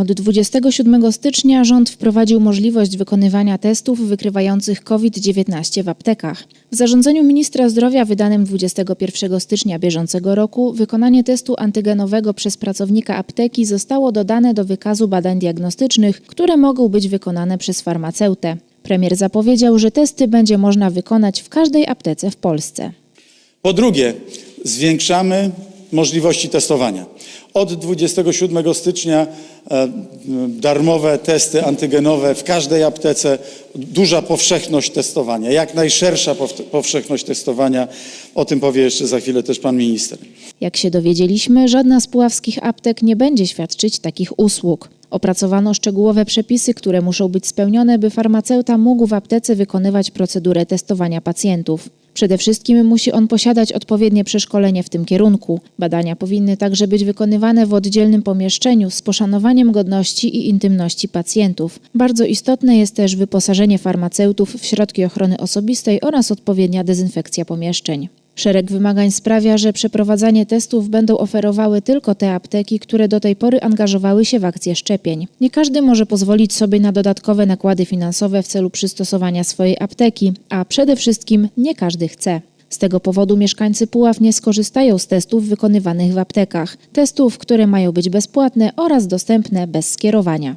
Od 27 stycznia rząd wprowadził możliwość wykonywania testów wykrywających COVID-19 w aptekach. W zarządzeniu ministra zdrowia wydanym 21 stycznia bieżącego roku wykonanie testu antygenowego przez pracownika apteki zostało dodane do wykazu badań diagnostycznych, które mogą być wykonane przez farmaceutę. Premier zapowiedział, że testy będzie można wykonać w każdej aptece w Polsce. Po drugie, zwiększamy możliwości testowania. Od 27 stycznia e, darmowe testy antygenowe w każdej aptece, duża powszechność testowania, jak najszersza pow- powszechność testowania. O tym powie jeszcze za chwilę też pan minister. Jak się dowiedzieliśmy, żadna z puławskich aptek nie będzie świadczyć takich usług. Opracowano szczegółowe przepisy, które muszą być spełnione, by farmaceuta mógł w aptece wykonywać procedurę testowania pacjentów. Przede wszystkim musi on posiadać odpowiednie przeszkolenie w tym kierunku. Badania powinny także być wykonywane w oddzielnym pomieszczeniu z poszanowaniem godności i intymności pacjentów. Bardzo istotne jest też wyposażenie farmaceutów w środki ochrony osobistej oraz odpowiednia dezynfekcja pomieszczeń. Szereg wymagań sprawia, że przeprowadzanie testów będą oferowały tylko te apteki, które do tej pory angażowały się w akcję szczepień. Nie każdy może pozwolić sobie na dodatkowe nakłady finansowe w celu przystosowania swojej apteki, a przede wszystkim nie każdy chce. Z tego powodu mieszkańcy Puław nie skorzystają z testów wykonywanych w aptekach. Testów, które mają być bezpłatne oraz dostępne bez skierowania.